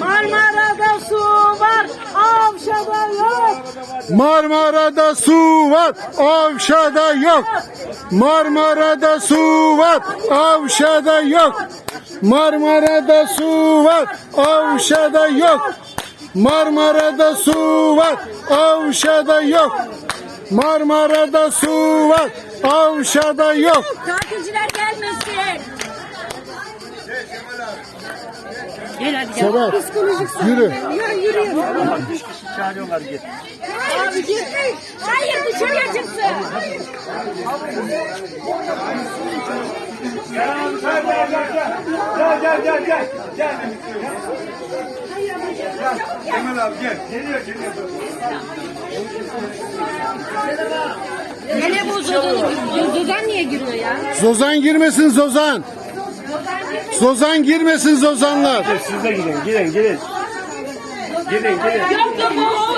Marmara'da su var, Avşa'da yok. Marmara'da su var, Avşa'da yok. Marmara'da su var, Avşa'da yok. Marmara'da su var, Avşa'da yok. Marmara'da su var, Avşa'da yok. Marmara'da su var, Avşa'da yok. Tatilciler gelmesin. Gel hadi gel. Sedat, Psikolojik yürü. Ya yürü. Çağırıyorlar git. Abi gitmeyin. Hayır dışarıya çıksın. Gel gel gel gel. Gel. Kemal abi gel. Geliyor geliyor. Hele bu Zozan, Zozan niye giriyor ya? Zozan girmesin Zozan. Zozan girmesin Zozanlar. Siz de gidin gidin gidin. Gidin gidin. Yok yok